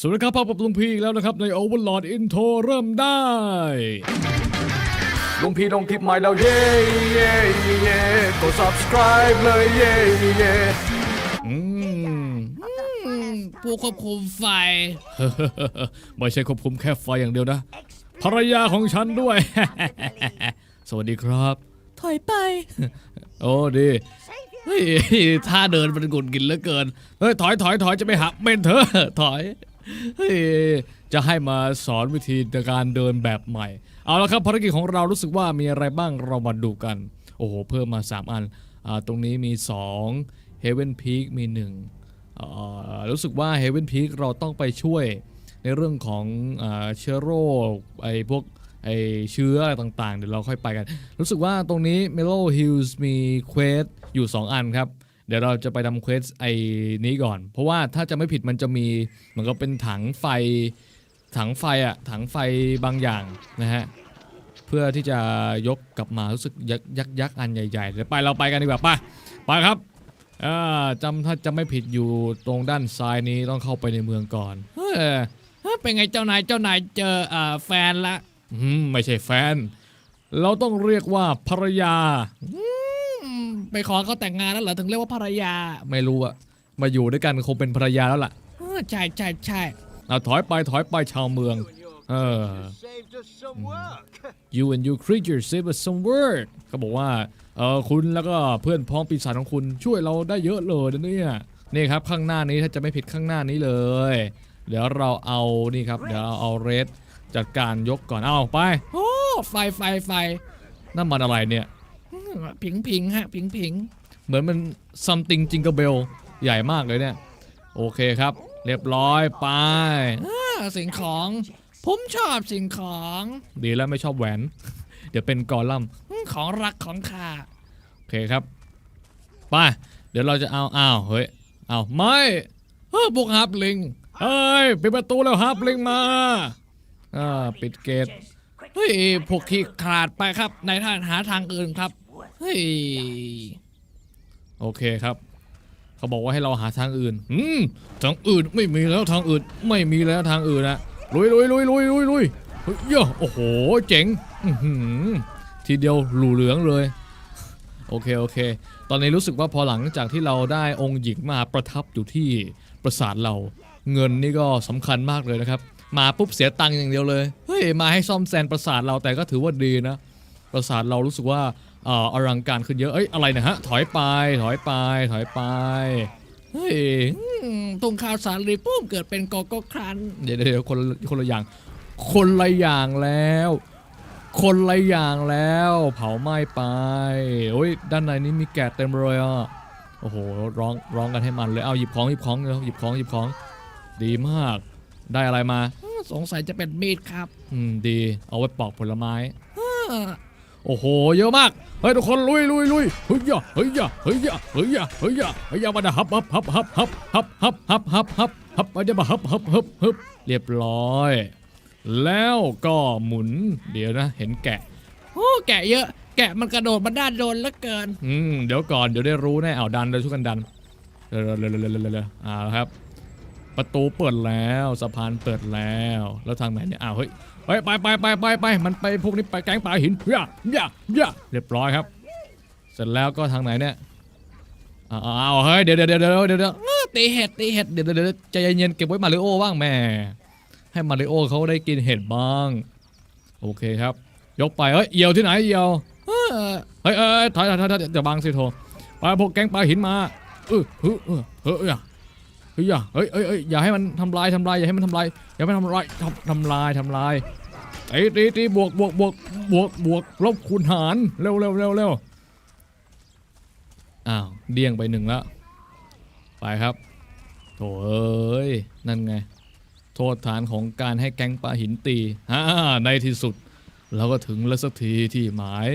สวัสดีครับพบกับลุงพีอีกแล้วนะครับ ใน Overlord Intro เริ่มได้ ลุงพี่ลงคลิปใหม่แล้วเย้เย้เย้กด subscribe เลยเย้เย้อืมผู้ควบคุมไฟ ไม่ใช่ควบคุมแค่ไฟอย่างเดียวนะ ภรรยาของฉันด้วย สวัสดีครับ ถอยไป โอ้ดีเฮ้ยท่าเดินมันกุนกินเหลือเกิน เฮ้ย ถอยถอยถอยจะไปหักเมนเธอ ถอย เฮ้ยจะให้มาสอนวิธีการเดินแบบใหม่ เอาละครับภารกิจของเรารู้สึกว่ามีอะไรบ้างเรามาดูกัน โอ้โห เพิ่มมา 3 อันอ่าตรงนี้มี 2 Heaven Peak มี1อ่ารู้สึกว่า Heaven Peak เราต้องไปช่วยในเรื่องของอาเชื้อโรคไอ้พวกไอเชื้ออะไรต่างๆ เดี๋ยวเราค่อยไปกัน รู้สึกว่าตรงนี้ Mellow Hills มีเควสอยู่ 2 อันครับ เดี๋ยวเราจะไปทำเควสไอ้นี้ก่อน เพราะว่าถ้าจะไม่ผิดมันจะมีเหมือนกับเป็นถังไฟ ถังไฟอะถังไฟบางอย่างนะฮะเพื่อที่จะยกกลับมารู้สึกยักยักยักอันใหญ่ๆเดี๋ยวไปเราไปกันดีกว่าไปไปครับจำถ้าจะไม่ผิดอยู่ตรงด้านซ้ายนี้ต้องเข้าไปในเมืองก่อนเฮ้ยเป็นไงเจ้านายเจ้านายเจอเอแฟนละไม่ใช่แฟน เราต้องเรียกว่าภรรยา ไปขอเขาแต่งงานแล้วเหรอถึงเรียกว่าภรรยาไม่รู้อะมาอยู่ด้วยกันคงเป็นภรรยาแล้วล่ะเออใช่ใช่ใช่เอาถอยไปถอยไปชาวเมือง เออ saved us some work. you and your creature save us some work เขาบอกว่าเออคุณแล้วก็เพื่อนพ้องปีศาจของคุณช่วยเราได้เยอะเลยนะเนี่ยนี่ครับข้างหน้านี้ถ้าจะไม่ผิดข้างหน้านี้เลย เดี๋ยวเราเอานี่ครับเดี๋ยวเราเอาเรดจัดการยกก่อนเอาไปโอ้ไฟไฟไฟนั่นมันอะไรเนี่ยอืม ผิงผิงฮะผิงผิงเหมือนมัน something jingle bell ใหญ่มากเลยเนี่ย โอเคครับ เรียบร้อยไปอ่าสิ่งของ ผมชอบสิ่งของ ดีแล้วไม่ชอบแหวน เดี๋ยวเป็นกอลัมน์อืมของรักของข้าโอเคครับไปเดี๋ยวเราจะเอาอ้าวเฮ้ยอ้าวไม่เฮ้ยพวกฮับลิงเฮ้ยปิดประตูแล้วฮับลิงมาอ่าปิดเกตเฮ้ยพวกขี้ขาดไปครับในทางหาทางอื่นครับ เฮ้ย โอเคครับ เขาบอกว่าให้เราหาทางอื่น อืม ทางอื่นไม่มีแล้วทางอื่น ไม่มีแล้วทางอื่นนะลุยลุยลุยลุยลุยลุยเฮ้ยโอ้โห เจ๋ง อืทีเดียวหลูเหลืองเลย โอเค โอเค ตอนนี้รู้สึกว่าพอหลังจากที่เราได้องค์หญิงมาประทับอยู่ที่ปราสาทเรา เงินนี่ก็สำคัญมากเลยนะครับ มาปุ๊บเสียตังค์อย่างเดียวเลย เฮ้ย มาให้ซ่อมแซมปราสาทเราแต่ก็ถือว่าดีนะ ปราสาทเรารู้สึกว่า เอ่ออลังการขึ้นเยอะ เอ้ย อะไรนะฮะ ถอยไป ถอยไป ถอยไป เฮ้ยอืมตุงข่าวสารรีปุ้มเกิดเป็นโกโก้ครัน เดี๋ยวเดี๋ยวคนละคนละอย่าง คนละอย่างแล้ว คนละอย่างแล้ว เผาไหม้ไป โอ้ย ด้านในนี้มีแกะเต็มเลยอะ โอ้โห ร้องร้องกันให้มันเลย เอาหยิบของหยิบของเร็วหยิบของหยิบของ ดีมาก ได้อะไรมาอืมสงสัยจะเป็นมีดครับ อืม ดี เอาไว้ปอกผลไม้อ่า โอ้โห เยอะมาก เฮ้ยทุกคนลุยลุยลุยเฮ้ยยะเฮ้ยยะเฮ้ยยะเฮ้ยยะเฮ้ยยะเฮ้ยยะมาดะฮับฮับฮับฮับฮับฮับฮับฮับฮับฮับฮับมาจะมาฮับฮับฮับฮับเรียบร้อย แล้วก็หมุน เดี๋ยวนะ เห็นแกะ โอ้แกะเยอะ แกะมันกระโดดมันด้านโดนเหลือเกิน อืม เดี๋ยวก่อน เดี๋ยวได้รู้แน่เอาดันเดี๋ยช่วยกันดันเร็วเร็วเร็วเร็วเร็วเร็วเร็วเอ่าครับ ประตูเปิดแล้ว สะพานเปิดแล้ว แล้วทางไหนเนี่ย อ้าว เฮ้ย เฮ้ยไปไปไปไปไปมันไปพวกนี้ไปแก๊งปลาหินย่าย่าย่าเรียบร้อยครับ เสร็จแล้วก็ทางไหนเนี่ยอ้าวอ้าเฮ้ยเดี๋ยวเดี๋ยวเดี๋ยวเดี๋ยวตีเห็ดตีเห็ดเดี๋ยวเดี๋ยวใจเย็นๆเก็บไว้มาริโอบ้างแม่ให้มาริโอเขาได้กินเห็ดบ้าง โอเคครับ ยกไปเฮ้ยเหี่ยวที่ไหนเหี่ยวเฮ้ยเอ้ยถอยถอยถอยถอยอย่าบังสิโทไปพวกแก๊งปลาหินมาเออเฮ้ยเออเฮ้ยอ เฮ้ยอย่าเฮ้ยเฮ้ยอย่าให้มันทำลายทำลายอย่าให้มันทำลายอย่าให้มันทำลายทำทำลายทำลายตีตีตีบวกบวกบวกบวกบวกลบคูณหารเร็วเร็วเร็วเร็วอ้าวเดี่ยงไปหนึ่งแล้วไปครับโถเอ้ยนั่นไง โทษฐานของการให้แก๊งปลาหินตีฮ่าในที่สุดเราก็ถึงแล้วสักทีที่หมาย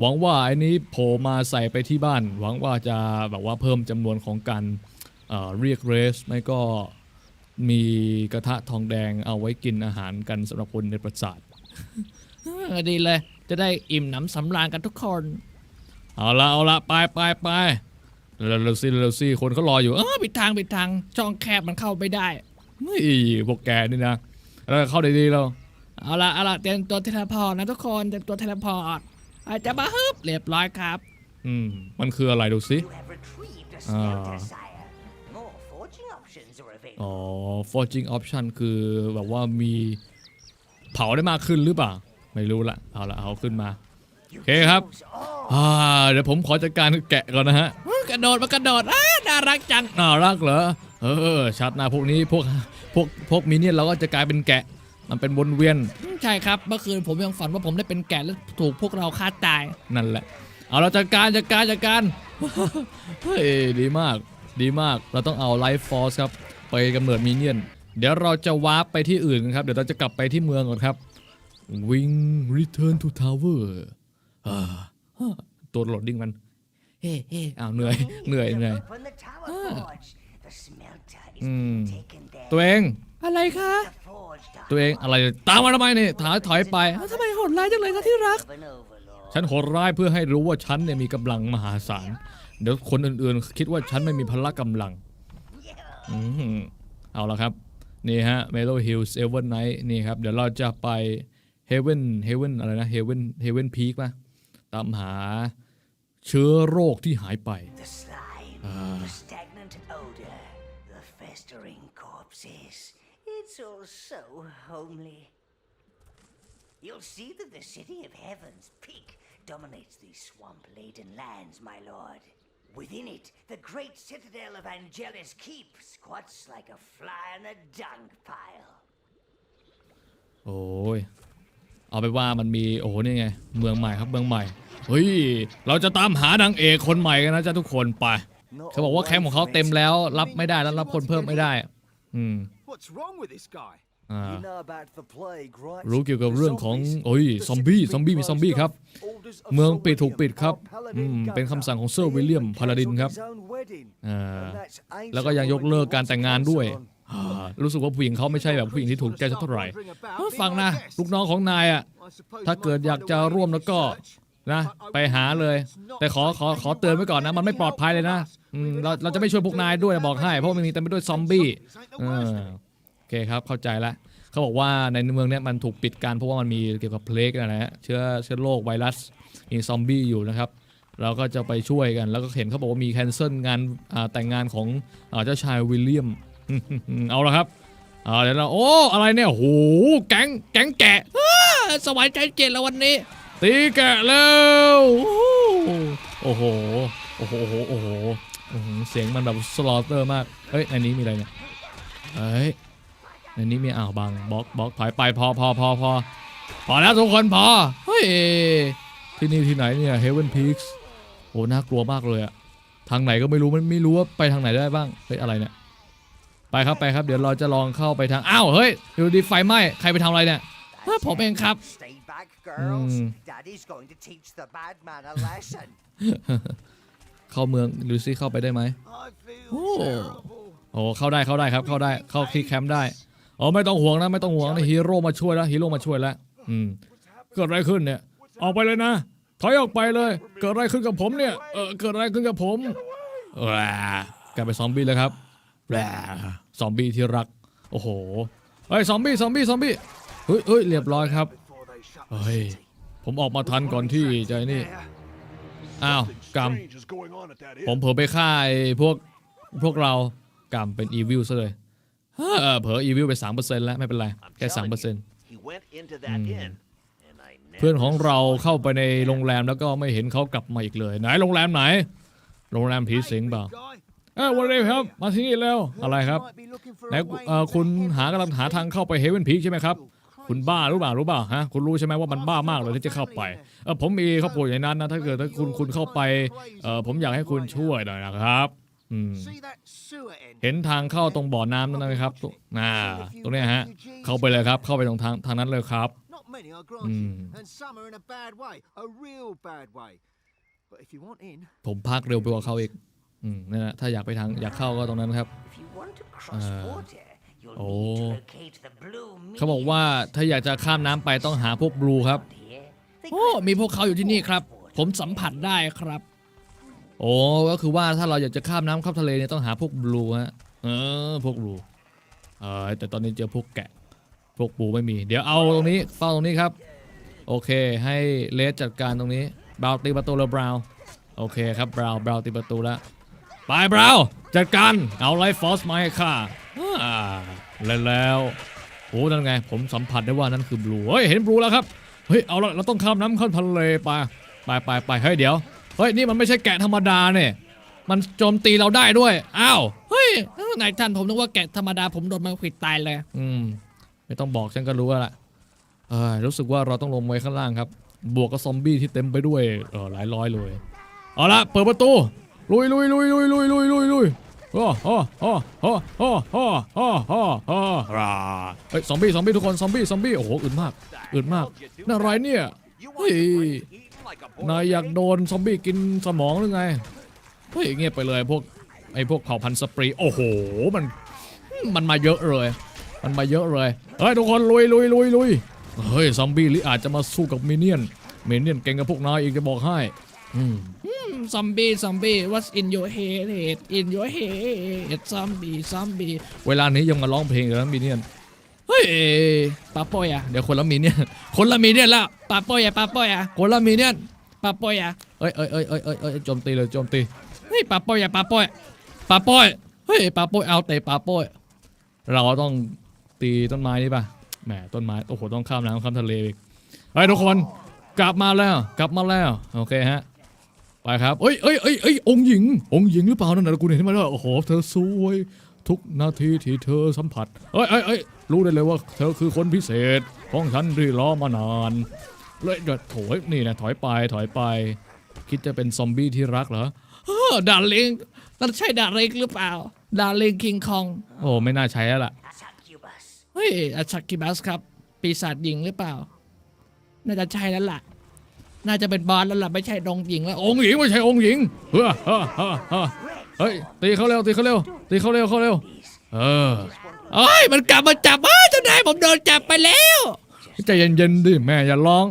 หวังว่าไอ้นี้โผล่มาใส่ไปที่บ้าน หวังว่าจะแบบว่าเพิ่มจำนวนของการ เอ่อเรียกเรส ไม่ก็มีกระทะทองแดงเอาไว้กินอาหารกันสำหรับคนในปราสาทเออดีเลย จะได้อิ่มหนำสำราญกันทุกคน เอาละเอาละไปไปไปเร็วๆสิเร็วๆสิคนเขารออยู่เอเอ้าอปิดทางปิดทางช่องแคบมันเข้าไม่ได้นี่พวกแกนี่นะเราเข้าดีๆเราเอาละเอาละเตรียมตัวเทเลพอร์ตนะทุกคนเตรียมตัวเทเลพอร์ตอาจจะมาฮึบเรียบร้อยครับ อืมมันคืออะไรดูสิ You have อ๋อ forging option คือแบบว่ามีเผาได้มากขึ้นหรือเปล่า ไม่รู้ละเอาละเอาขึ้นมา You Okay, ครับ choose all อ่าเดี๋ยวผมขอจัดการแกะก่อนนะฮะกระโดดมากระโดดอ้าน่ารักจังน่ารักเหรอเออชัดนะพวกนี้พวกพวกพวกมินเนี่ยนเราก็จะกลายเป็นแกะมันเป็นวนเวียน ใช่ครับ เมื่อคืนผมยังฝันว่าผมได้เป็นแกะแล้วถูกพวกเราฆ่าตายนั่นแหละ เอาเราจัดการจัดการจัดการเฮ้ยดีมาก ดีมาก เราต้องเอาไลฟ์ฟอร์สครับไปกำเนิดมินเนี่ยน เดี๋ยวเราจะวาร์ปไปที่อื่นกันครับ เดี๋ยวเราจะกลับไปที่เมืองก่อนครับ Wing Return to Tower อ่าตัวโหลดดิ้งมัน เฮ้เฮ้อ้าวเหนื่อย เหนื่อยเหนื่อย open the tower forge. The smelter is Hmm. being taken there. ตัวเอง อะไรคะ The forged ตัวเองอะไร ตามมาทำไมนี่ถอยถอยไปทำไมโหดร้ายจังเลยคะที่รัก of an overlord. ฉันโหดร้ายเพื่อให้รู้ว่าฉันเนี่ยมีกำลังมหาศาล เดี๋ยวคนอื่นๆ คิดว่าฉันไม่มีพละกำลังอืมเอาละครับ นี่ฮะ Melo Hills Ever Night นี่ครับ เดี๋ยวเราจะไป Heaven Heaven อะไรนะ Heaven Heaven Peak ป่ะตามหาเชื้อโรคที่หายไป The slime, the stagnant odor, the festering corpses. It's all so homely. You'll see that the city of Heaven's Peak dominates these swamp-laden lands, my lord. Within it, the great citadel of Angelus Keep squats like a fly on a dung pile. โอ้ย เอาไปว่ามันมีโอ้โหนี่ไง เมืองใหม่ครับเมืองใหม่ เฮ้ย เราจะตามหานางเอกคนใหม่กันนะจ๊ะทุกคนไป เขาบอกว่าแคมป์ของเขาเต็มแล้ว รับไม่ได้แล้วรับคนเพิ่มไม่ได้ อืม What's wrong with this guy? อ่า You know about the plague, right? รู้เกี่ยวกับ The เรื่องของ zombies. โอ้ย The ซอมบี้ city's ซอมบี้ been มีซอมบี้ closed ครับ off. Orders of เมือง Sir ปิดถูก William, ปิดครับ our paladin อืม governor. เป็นคำสั่งของเซอร์วิลเลียมพาลาดินครับ Cancelled his own wedding. อ่า And that's aimed แล้วก็ยังยกเลิกการแต่งงานด้วยอ่ารู้สึกว่าผู้หญิงเขาไม่ใช่แบบผู้หญิงที่ถูกใจสักเท่าไหร่เออฟังนะลูกน้องของนายอะถ้าเกิดอยากจะร่วมแล้วก็นะไปหาเลย แต่ขอขอขอเตือนไว้ก่อนนะ มันไม่ปลอดภัยเลยนะอืมเราเราจะไม่ช่วยพวกนายด้วยนะบอกให้ เพราะมันมีเต็มไปด้วยซอมบี้ เออโอเคครับเข้าใจแล้วเขาบอกว่าในเมืองเนี้ยมันถูกปิดกันเพราะว่ามันมีเกี่ยวกับเพลกนะฮะเชื้อเชื้อโรคไวรัสมีซอมบี้อยู่นะครับเราก็จะไปช่วยกัน แล้วก็เห็นเขาบอกว่ามีแคนเซิลงานแต่งงานของเจ้าชายวิลเลียม เอาละครับเดี๋ยวเราโอ้อะไรเนี่ยโหแก๊งแก๊งแกะสบายใจเจ็ดแล้ววันนี้ ตีแกะแล้วโอ้โหโอ้โหโอ้โหโอ้โหเสียงมันแบบสลอเตอร์มากเฮ้ยในนี้มีอะไรเนี่ยเฮ้ย ในนี้มีอ่าวบางบล็อกบล็อกถอยไปพอพอพอพอพอแล้วทุกคนพอเฮ้ยที่นี่ที่ไหนเนี่ย Heaven Peaks โอ้น่ากลัวมากเลยอะทางไหนก็ไม่รู้มันไม่รู้ว่าไปทางไหนได้บ้างเฮ้ยอะไรเนี่ยไปครับไปครับเดี๋ยวเราจะลองเข้าไปทางอ้าวเฮ้ยอยู่ดีไฟไหม้ใครไปทำอะไรเนี่ยเฮ้ยผมเองครับ Stay back, girls. Hmm. Daddy's going to teach the bad man a lesson. เข้าเมืองดูซิเข้าไปได้ไหม I feel Oh. terrible. โอ้เข้าได้เข้าได้ครับเข้าได้เข้าที่แคมป์ได้ อ๋อไม่ต้องห่วงนะ ไม่ต้องห่วงนะฮีโร่มาช่วยแล้วฮีโร่มาช่วยแล้วอืมเกิดอะไรขึ้นเนี่ย ออกไปเลยนะถอยออกไปเลย เกิดอะไรขึ้นกับผมเนี่ยเออเกิดอะไรขึ้นกับผมแหวกลายเป็นซอมบี้แล้วครับแหวซอมบี้ที่รัก โอ้โหเฮ้ยซอมบี้ซอมบี้ซอมบี้เฮ้ยเฮ้ยเรียบร้อยครับ Before they shut เฮ้ยผมออกมาทันก่อนที่จะไอ้นี่อ้าวกรรม Strange is going on at that ผม inn. เผลอไปฆ่าไอ้พวกพวกเรากรรมเป็นอีวิลซะเลย เออเผลออีวิลไปสามเปอร์เซ็นต์แล้ว ไม่เป็นไร I'm แค่สาม telling เปอร์เซ็น you, ต์ he went into that inn, and I เพื่อน never ของเราเข้าไปในโรงแรมแล้วก็ไม่เห็นเขากลับมาอีกเลย ไหนโรงแรมไหน โรงแรมผีสิงเปล่า guy. เออวันนี้ครับ มาที่นี่แล้วอะไรครับ Might be looking for ไหน a way เอ่อ into คุณ heaven. หากำลังหาทางเข้าไปเฮเวนพีใช่ไหมครับคุณบ้ารู้เปล่ารู้เปล่าฮะคุณรู้ใช่ไหมว่ามันบ้ามากเลยที่จะเข้าไปเออผมมีครอบครัวอย่างนั้นนะถ้าเกิดถ้าคุณคุณเข้าไปเออผมอยากให้คุณช่วยหน่อยนะครับ อืม See that sewer end? เห็นทางเข้าตรงบ่อน้ำนั่นไหมครับตรงน่าตรงเนี้ยฮะ เข้าไปเลยครับ เข้าไปตรงทางทางนั้นเลยครับ Not many, I grant you. Hmm. And some are in a bad way, a real bad way. But if you want in, ผมพากเร็วไปกว่าเขาอีกอืมนั่นแหละถ้าอยากไปทางอยากเข้าก็ตรงนั้นครับ If you want to cross Uh, water, you'll oh. need to locate the blue เขาบอกว่าถ้าอยากจะข้ามน้ำไปต้องหาพวกบลูครับ here. โอ้ มีพวกเขาอยู่ที่นี่ครับ ผมสัมผัสได้ครับ โอ้ก็คือว่าถ้าเราอยากจะข้ามน้ำข้ามทะเลเนี่ยต้องหาพวกบลูฮะเออพวกบลูเออแต่ตอนนี้เจอพวกแกะ พวกปูไม่มี เดี๋ยวเอาตรงนี้เฝ้าตรงนี้ครับ โอเค ให้เลสจัดการตรงนี้บราวตีประตูแล้วบราวโอเคครับบราวบราวตีประตูแล้วไปบราวจัดการเอาไลฟ์ฟอสมาให้ข้าอ่าแล้วแล้วโอ้นั่นไง ผมสัมผัสได้ว่านั่นคือบลูเฮ้ยเห็นบลูแล้วครับเฮ้ยเอาละเราต้องข้ามน้ำข้ามทะเลไปไปไปไปเฮ้ยเดี๋ยว เฮ้ยนี่มันไม่ใช่แกะธรรมดาเนี่ยมันโจมตีเราได้ด้วย อ้าว เฮ้ยนายท่านผมนึกว่าแกะธรรมดาผมโดนมันขิดตายเลย อืม ไม่ต้องบอกฉันก็รู้แล้วล่ะเออรู้สึกว่าเราต้องลงไว้ข้างล่างครับ บวกกับซอมบี้ที่เต็มไปด้วยเออหลายร้อยเลย เอาละเปิดประตู ลุยลุยลุยลุยลุยลุยลุยลุยโอ้โอ้โอ้โอ้โอ้โอ้โอ้โอ้โอ้ราเฮ้ย ซอมบี้ ซอมบี้ทุกคน ซอมบี้ ซอมบี้ โอ้โห อึดมาก อึดมากน่าไรเนี่ย You Hey. want นายอยากโดนซอมบี้กินสมองหรือไงเฮ้ยเงียบไปเลยพวกไอ้พวกเผ่าพันธุ์สปรีโอ้โหมันมันมาเยอะเลย มันมาเยอะเลยเฮ้ยทุกคนลุยลุยลุยลุยเฮ้ยซอมบี้หรืออาจจะมาสู้กับมินเนี่ยนมินเนี่ยนเก่งกับพวกนายอีกจะบอกให้อืมซอมบี้ซอมบี้ what's in your head in your head ซอมบี้ซอมบี้เวลานี้ยังมาร้องเพลงอยู่นะมินเนี่ยนเฮ้ยปาโป้ยอะเดี๋ยวคนละมินเนี่ยน คนละมินเนี่ยนละปาโป้ยอะปาโป้ยอะคนละมินเนี่ยนปาโป้ยอะเอ้ยเอ้ยเอ้ยเอ้ยเอ้ยเอ้ยโจมตีเลยโจมตีเฮ้ยปาโป้ยอะปาโป้ยปาโป้ยเฮ้ยปาโป้ยเอาเตะปาโป้ยเราต้องตีต้นไม้นี่ป่ะแหมต้นไม้โอ้โหต้องข้ามน้ำข้ามทะเลอีกเฮ้ยทุกคนกลับมาแล้วกลับมาแล้วโอเคฮะไปครับเอ้ยเอ้ยเอ้ยเอ้ยองค์หญิง องค์หญิงหรือเปล่านั่นน่ะกูเห็นมาแล้วโอ้โหเธอสวย ทุกนาทีที่เธอสัมผัสเอ้ยเอ้ยเอ้ย รู้ได้เลยว่าเธอคือคนพิเศษของฉันที่รอมานานเลยเดี๋ยวโถยนี่นะถอยไปถอยไป คิดจะเป็นซอมบี้ที่รักเหรอเออดาริงนั่นใช่ดาริงหรือเปล่า ดาริงคิงคอง โอ้ไม่น่าใช้แล้วล่ะ A succubus. เฮ้ยอาชักกิบัสครับ ปีศาจหญิงหรือเปล่า น่าจะใช่แล้วล่ะ น่าจะเป็นบอสแล้วล่ะไม่ใช่ดงหญิงแล้ว องค์หญิงไม่ใช่องค์หญิงเฮ้อเฮ้อเฮ้อเฮ้อเฮ้ยตีเขาเร็วตีเขาเร็วตีเขาเร็วเขาเร็วเออ เอ้ยมันกลับมาจับเอ้ยเจ้านายผมโดนจับไปแล้วใจเย็นๆดิแม่อย่าร้อง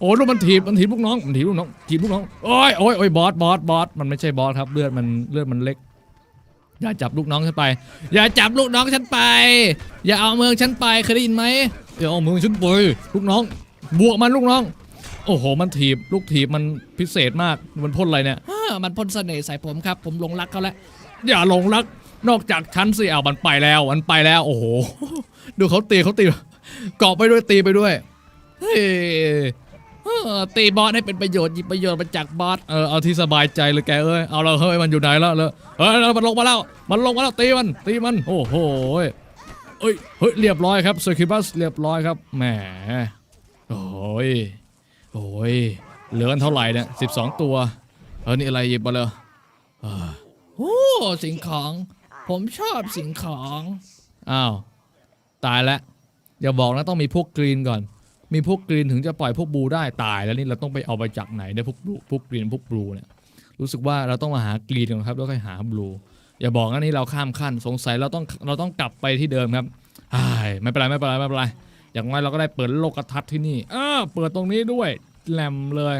โอ้ลูกมันถีบมันถีบลูกน้องมันถีบลูกน้องถีบลูกน้องโอ้ยโอ้ยโอ้ยบอสบอสบอสมันไม่ใช่บอสครับเลือดมันเลือดมันเล็ก อย่าจับลูกน้องฉันไป อย่าจับลูกน้องฉันไป อย่าเอาเมืองฉันไปเคยได้ยินไหมเดี๋ยวเอามือฉันไปลูกน้อง บวกมันลูกน้อง โอ้โห มันถีบลูกถีบมันพิเศษมากมันพ่นอะไรเนี่ยอ้ามันพ่นเสน่ห์ใส่ผมครับ ผมหลงรักเขาแล้วอย่าหลงรัก นอกจากฉันสิเอามันไปแล้วมันไปแล้ว โอ้โห ดูเขาตีเขาตีเกาะไปด้วยตีไปด้วยเฮ้ตีบอสให้เป็นประโยชน์หยิบประโยชน์มาจากบอสเออเอาที่สบายใจเลยแกเอ้ยเอาเราเฮ้ยมันอยู่ไหนแล้วเลยเฮ้ยมันลงมาแล้ว มันลงมาแล้วตีมันตีมันโอ้โหเอ้ยเฮ้ยเรียบร้อยครับเซอร์คิบัสเรียบร้อยครับแหมโอ้ยโอ้ยเหลือกันเท่าไหร่เนี่ยสิบสองตัวเออนี่อะไรหยิบมาเลยโอ้สิ่งของ ผมชอบสิ่งของอ้าวตายแล้วอย่าบอกนะต้องมีพวกกรีนก่อน มีพวกกรีนถึงจะปล่อยพวกบลูได้ตายแล้วนี่เราต้องไปเอาไปจากไหนเนี่ยพวกบลูพวกกรีนพวกบลูเนี่ยรู้สึกว่าเราต้องมาหากรีนก่อนครับแล้วค่อยหาบลูอย่าบอกนะนี่เราข้ามขั้นสงสัยเราต้องเราต้องกลับไปที่เดิมครับไม่เป็นไรไม่เป็นไรไม่เป็นไรอย่างน้อยเราก็ได้เปิดโลกทัศน์ที่นี่อ้าเปิดตรงนี้ด้วยแหลมเลย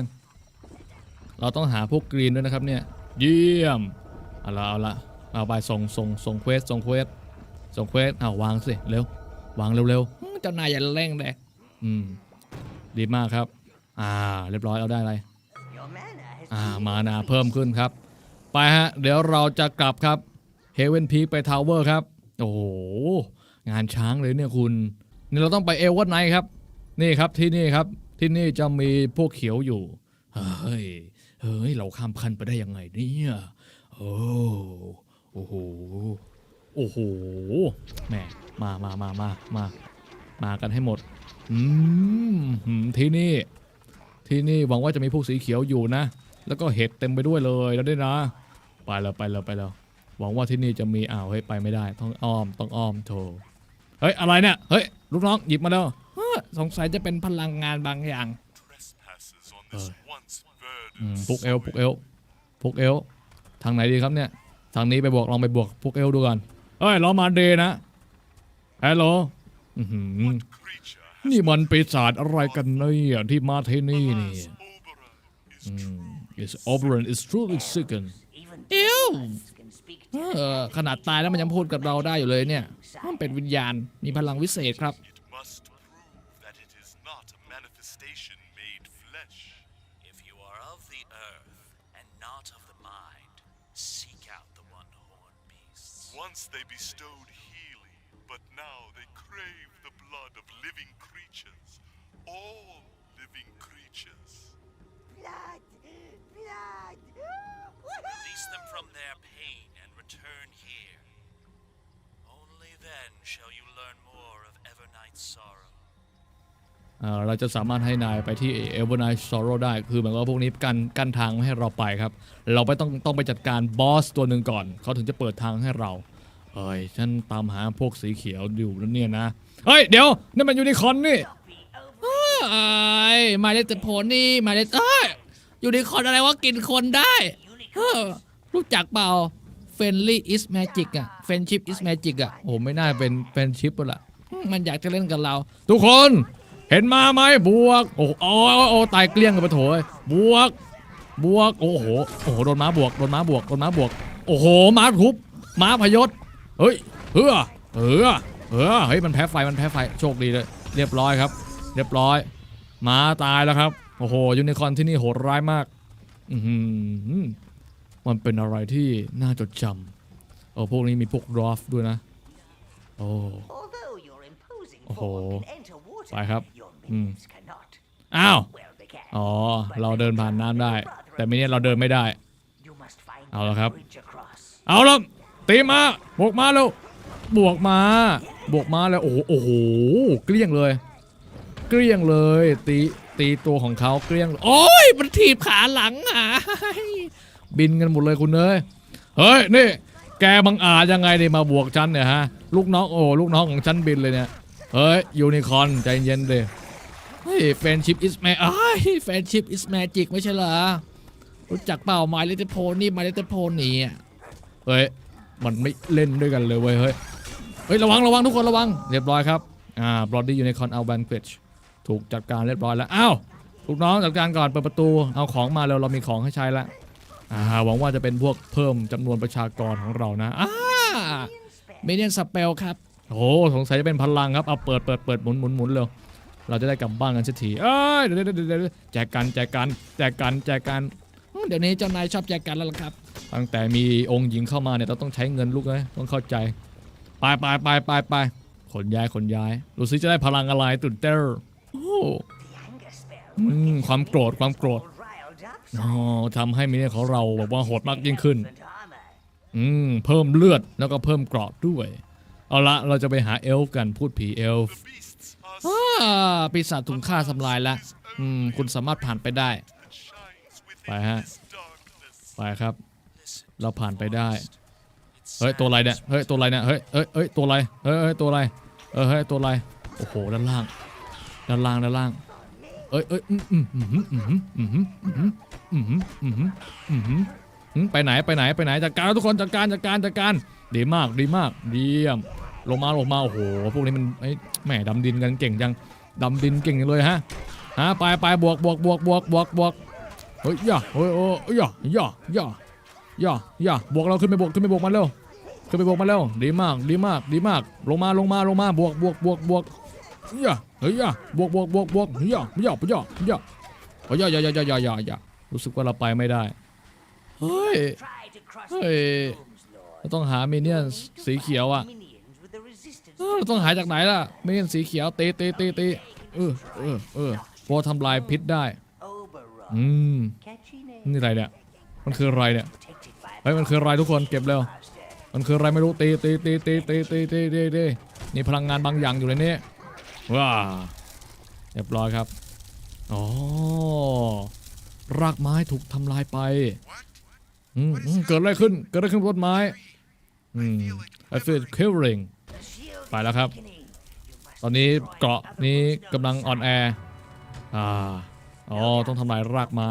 เราต้องหาพวกกรีนด้วยนะครับเนี่ยเยี่ยมเอาละเอาละ เอาไปส่งส่งส่งเควสส่งเควสส่งเควสเอาวางสิเร็ววางเร็วๆอืมเจ้านายอย่าเร่งเลยอืมดีมากครับ อ่า เรียบร้อยเอาได้อะไร Your mana has อ่า been มานาเพิ่มขึ้นครับ ไปฮะ เดี๋ยวเราจะกลับครับเฮเวนพีไปทาวเวอร์ครับ โอ้โห งานช้างเลยเนี่ยคุณ นี่เราต้องไปเอลวัตไนครับ นี่ครับที่นี่ครับ ที่นี่จะมีพวกเขียวอยู่ เฮ้ย เฮ้ย เราข้ามคันไปได้ยังไงเนี่ย โอ้ โอ้โห โอ้โหแหมมามามามามา มากันให้หมด อืม ที่นี่ ที่นี่หวังว่าจะมีพวกสีเขียวอยู่นะ แล้วก็เห็ดเต็มไปด้วยเลยแล้วด้วยนะ ไปแล้วไปแล้วไปแล้ว หวังว่าที่นี่จะมีอ้าวเฮ้ยไปไม่ได้ ต้องอ้อม ต้องอ้อมโถ เฮ้ย อะไรเนี่ย เฮ้ย ลูกน้องหยิบมาแล้วสงสัยจะเป็นพลังงานบางอย่างเออืมพวกเอลพวกเอลพวกเอล ทางไหนดีครับเนี่ย ทางนี้ไปบวกลองไปบวกพวกเอลดูก่อนเฮ้ยเรามาเดนะฮัลโหลนี่มันปีศาจอะไรกันเนี่ยที่มาที่นี่นี่ is อืม is Oberon is truly sickened เอ้วขนาดตายแล้วมันยังพูดกับเราได้อยู่เลยเนี่ย มันเป็นวิญญาณมีพลังวิเศษครับ they bestowed healing, but now they crave the blood of living creatures. All living creatures. Blood! Blood! Release them from their pain and return here. Only then shall you learn more of Evernight's sorrow. อ่าเราจะสามารถให้นายไปที่เอเวอร์ไนท์ซอโรได้ คือเหมือนกับว่าพวกนี้กันกั้นทางไม่ให้เราไปครับ เราไปต้องต้องไปจัดการบอสตัวหนึ่งก่อน เขาถึงจะเปิดทางให้เรา เฮ้ยฉันตามหาพวกสีเขียวอยู่แล้วเนี่ยนะ เฮ้ย เดี๋ยวนั่นมันยูนิคอร์นนี่เอ้ยมาเล่นแต่โพนี่มาเล่นเอ้ยยู่ในคอนอะไรวะกินคนได้เออรู้จักเปล่า Friendly is magic อะ Friendship is magic อะโอ้ไม่น่าเป็นเป็นชิปแล้วล่ะมันอยากจะเล่นกับเรา ทุกคนเห็นมาไหมบวก โอ้โอ้โอ้ตายเกลี้ยงกันไปโถยบวก บวก โอ้โห โอ้โห โดนม้าบวก โดนม้าบวก โดนม้าบวก โอ้โห ม้าทุบ ม้าพยศ เฮ้ยเฮ้อเฮ้อเฮ้อเฮ้ยมันแพ้ไฟมันแพ้ไฟโชคดีเลยเรียบร้อยครับ เรียบร้อยม้าตายแล้วครับโอ้โหยูนิคอร์นที่นี่โหดร้ายมากอือหือมันเป็นอะไรที่น่าจดจำโอ้พวกนี้มีพวกรอฟด้วยนะโอ้ Although your imposing Oh. form can enter water, ไปครับ your อืม minions cannot. อ้าว Well, they can. อ๋อเราเดินผ่านน้ำได้ แต่ไม่เนี่ยเราเดินไม่ได้ You must find เอา a ละครับ bridge across. เอาละ ตีมาบวกมาแล้วบวกมาบวกมาแล้วโอ้โหโอ้โหเกลี้ยงเลย เกลี้ยงเลยตีตีตัวของเขาเกลี้ยง โอ้โอ้ยมันถีบขาหลังหายบินกันหมดเลยคุณเอ้ยเฮ้ยนี่ แกบังอาจยังไงเนี่ยมาบวกฉันเนี่ยฮะลูกน้องโอ้ลูกน้องของฉันบินเลยเนี่ยเฮ้ยยูนิคอนใจเย็นเลยเฮ้ยแฟนชิพอิสแมอ้ยแฟนชิพอิสแมจิกไม่ใช่เหรอรู้จักเปล่าไมาเลตโพนี่มาเลตโพนี่เฮ้ย มันไม่เล่นด้วยกันเลยเว้ยเฮ้ยเฮ้ยระวังระวังทุกคนระวังเรียบร้อยครับอ่าบลอดดี้อยู่ในคอนเอาแบนเกชถูกจัดการเรียบร้อยแล้วอ้าวลูกน้องจัดการก่อนเปิดประตูเอาของมาเร็วเรามีของให้ใช้แล้วอ่าหวังว่าจะเป็นพวกเพิ่มจำนวนประชากรของเรานะอ่าเมเนียนสเปลครับโอ้สงสัยจะเป็นพลังครับเอาเปิดเปิดเปิดหมุนหมุนหมุนเร็วเราจะได้กลับบ้านกันสักทีเอ้ยเดี๋ยวเดี๋ยวเดี๋ยวเดี๋ยวแจกกันแจกกันแจกกันแจกกันเดี๋ยวนี้เจ้านายชอบแจกกันแล้วล่ะครับ ตั้งแต่มีองค์หญิงเข้ามาเนี่ยเราต้องใช้เงินลูกเลยต้องเข้าใจ ไปไปไปไปไปขนย้ายขนย้ายดูซิจะได้พลังอะไรตื่นเต้นโอ้ห์อืมความโกรธความโกรธอ๋อทำให้มิเนี่ยของเราแบบว่าโหดมากยิ่งขึ้น อืม เพิ่มเลือดแล้วก็เพิ่มเกราะด้วย เอาละเราจะไปหาเอลฟ์กันพูดผีเอลฟ์อาปีศาจถุงฆ่าทำลายแล้วอืม คุณสามารถผ่านไปได้ shines within Phải ha. this darkness. ไปครับ เราผ่านไปได้ เฮ้ยตัวอะไรเนี่ย เฮ้ยตัวอะไรเนี่ย เฮ้ยเฮ้ยเฮ้ยตัวอะไร เฮ้ยเฮ้ยตัวอะไร เออเฮ้ยตัวอะไร โอ้โหด้านล่าง ด้านล่างด้านล่าง เอ้ยเอ้ยอืมอืมอืมอืมอืมอืมอืมอืมอืมอืมอืมไปไหนไปไหนไปไหนจัดการทุกคนจัดการจัดการจัดการดีมากดีมากเยี่ยมลงมาลงมาโอ้โหพวกนี้มันไอ้แหม่ดำดินกันเก่งจังดำดินเก่งเลยฮะฮะไปไปบวกบวกบวกบวกบวกบวกเฮ้ยย่าเฮ้ยโอ้ยย่าย่าย่า ย่าย่าบวกเราขึ้นไปบวกขึ้นไปบวกมันเร็วขึ้นไปบวกมาเร็วดีมากดีมากดีมาก ลงมาลงมาลงมาบวกบวกบวกบวกย่าเฮ้ยย่าบวกบวกบวกบวกย่าย่าย่าย่าโอ้ยย่าย่าย่าย่าย่าย่าย่ารู้สึกว่าเราไปไม่ได้เฮ้ย Try to cross Hey. the rooms, Lord. เราต้องหาเมเนียนสีเขียวอะเราต้องหาจากไหนล่ะเมเนียนสีเขียวตีตีตีตีเออเออเออพอทำลายพิษได้อืมนี่อะไรเนี่ยมันคืออะไรเนี่ย เฮ้ยมันคืออะไรทุกคนเก็บเร็วมันคืออะไรไม่รู้ตีตีตีตีตีตีตีตีตีนี่พลังงานบางอย่างอยู่ในนี้ว้าเรียบร้อยครับอ๋อรากไม้ถูกทำลายไปอืมเกิดอะไรขึ้นเกิดอะไรขึ้นบนต้นไม้อืม I feel quivering ไปแล้วครับ ตอนนี้เกาะนี้กำลังอ่อนแออ่าอ๋อต้องทำลายรากไม้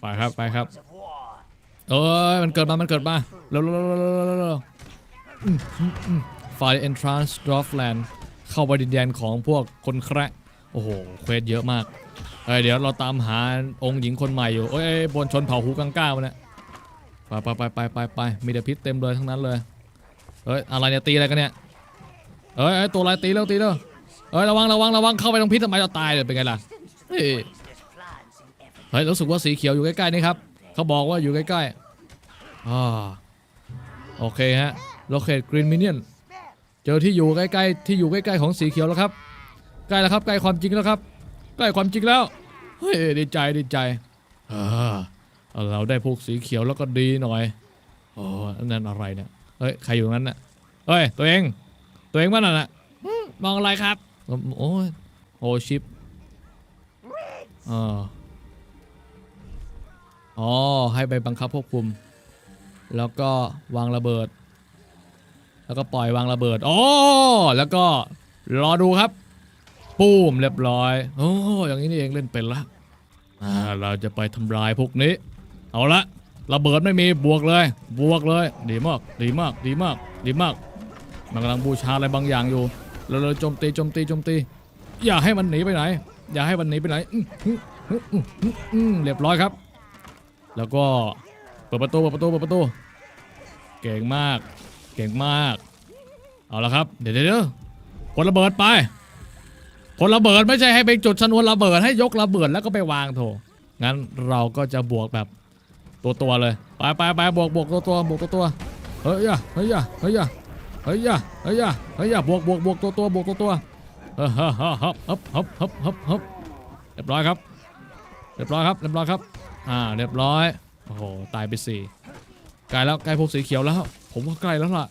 ไปครับไปครับ เอ้ยมันเกิดมา มันเกิดมาเร็วเร็วเร็วเร็วเร็วเร็วเร็วอืมอืมอืม Fire Entrance Draftland เข้าไปดินแดนของพวกคนแคระโอ้โห เควสเยอะมากเอ้ยเดี๋ยวเราตามหาองค์หญิงคนใหม่อยู่เอ้ยบนชนเผ่าหูกังก้ามาเนี่ยไปไปไปไปไปไปมีแต่พิษเต็มเลยทั้งนั้นเลยเฮ้ยอะไรเนี่ยตีอะไรกันเนี่ยเอ้ยเอ้ยตัวอะไรตีแล้วตีแล้วเอ้ยระวังระวังระวังเข้าไปตรงพิษทำไมเราตายเลยเป็นไงล่ะเฮ้ย There's plants in every เฮ้ยรู้สึกว่าสีเขียวอยู่ใกล้ๆนี่ครับ เขาบอกว่าอยู่ใกล้ๆอ่าโอเคฮะโลเคตกรีนมินเนี่ยนเจอที่อยู่ใกล้ๆที่อยู่ใกล้ๆของสีเขียวแล้วครับ ใกล้แล้วครับใกล้ความจริงแล้วครับใกล้ความจริงแล้วเฮ้ยดีใจดีใจอ่าเราได้พวกสีเขียวแล้วก็ดีหน่อยโอ้นั่นอะไรเนี่ยเฮ้ยใครอยู่นั้นน่ะเฮ้ยตัวเองตัวเองบ้านน่ะน่ะมองอะไรครับโอ้โอชิปอ่า อ๋อ ให้ไปบังคับควบคุม แล้วก็วางระเบิด แล้วก็ปล่อยวางระเบิด อ๋อ แล้วก็รอดูครับ ปูมเรียบร้อย โอ้อย่างนี้นี่เองเล่นเป็นละอ่าเราจะไปทำลายพวกนี้ เอาละระเบิดไม่มีบวกเลย บวกเลย ดีมาก ดีมาก ดีมาก ดีมาก มันกำลังบูชาอะไรบางอย่างอยู่ เราเลยโจมตี โจมตี โจมตี อย่าให้มันหนีไปไหน อย่าให้มันหนีไปไหนเรียบร้อยครับ แล้วก็เปิดประตูเปิดประตูเปิดประตู เก่งมาก เก่งมาก เอาละครับเดี๋ยวเดี๋ยวเดี๋ยวคนระเบิดไป คนระเบิดไม่ใช่ให้ไปจุดชนวนระเบิดให้ยกระเบิดแล้วก็ไปวางโถ งั้นเราก็จะบวกแบบตัวตัวเลย ไปไปไปบวกบวกตัวตัวบวกตัวตัว เฮ้ยย่าเฮ้ยย่าเฮ้ยย่าเฮ้ยย่าเฮ้ยย่าเฮ้ยย่าบวกบวกบวกตัวตัวบวกตัวตัวเฮ้ยฮึบฮึบฮึบฮึบฮึบฮึบฮึบเรียบร้อยครับ เรียบร้อยครับ เรียบร้อยครับ อ่าเรียบร้อย โอ้โห ตายไปสี่ใกล้แล้วใกล้พวกสีเขียวแล้ว ผมว่าใกล้แล้วล่ะ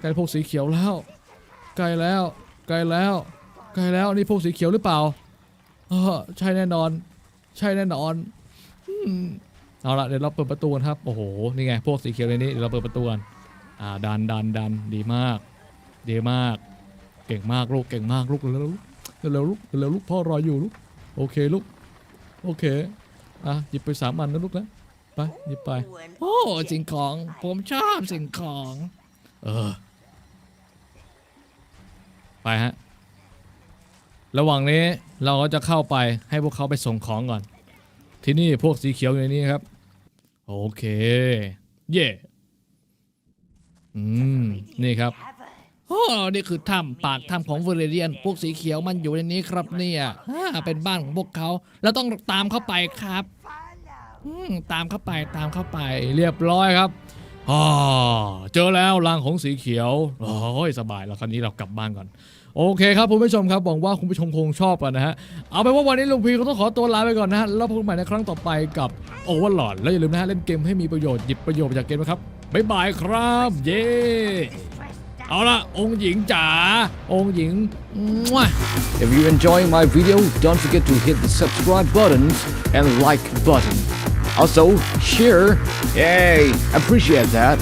ใกล้พวกสีเขียวแล้ว ใกล้แล้ว ใกล้แล้ว ใกล้แล้วนี่พวกสีเขียวหรือเปล่าเออใช่แน่นอน ใช่แน่นอนอืมเอาละเดี๋ยวเราเปิดประตูกันครับ โอ้โห นี่ไงพวกสีเขียวในนี้เดี๋ยวเราเปิดประตูกันอ่าดันดันดันดีมาก ดีมาก เก่งมากลูก เก่งมากลูกเร็วๆลูกเร็วๆลูกเร็วๆลูกพ่อรออยู่ลูก โอเคลูก โอเค อะหยิบไปสามอันนะลูกนะไปหยิบไป when โอ้สิ่งของ ผมชอบสิ่งของ เออ ไปฮะ ระหว่างนี้เราก็จะเข้าไปให้พวกเขาไปส่งของก่อน ที่นี่พวกสีเขียวอยู่ในนี้ครับ โอเค เย่อืม นี่ครับ โอ้นี่คือถ้ำปากถ้ำของเวอร์เรียน พวกสีเขียวมันอยู่ในนี้ครับเนี่ยอ่าเป็นบ้านของพวกเขาแล้วต้องตามเข้าไปครับอืมตามเข้าไปตามเข้าไป เรียบร้อยครับอเจอแล้วรังของสีเขียวโอ้ยสบายแล้วคราวนี้เรากลับบ้านก่อน โอเคครับคุณผู้ชมครับหวังว่าคุณผู้ชมคงชอบกันนะฮะ เอาเป็นว่าวันนี้ลุงพีก็ต้องขอตัวลาไปก่อนนะฮะ แล้วพบกันใหม่ในครั้งต่อไปกับโอเวอร์หลอดแล้วอย่าลืมนะฮะ เล่นเกมให้มีประโยชน์หยิบประโยชน์จากเกมนะครับ บ๊ายบายครับ เย้ เอาละองค์หญิงจ๋า องค์หญิงมั่ว If you're enjoying my video, don't forget to hit the subscribe buttons and like button. Also, share. Yay, appreciate that.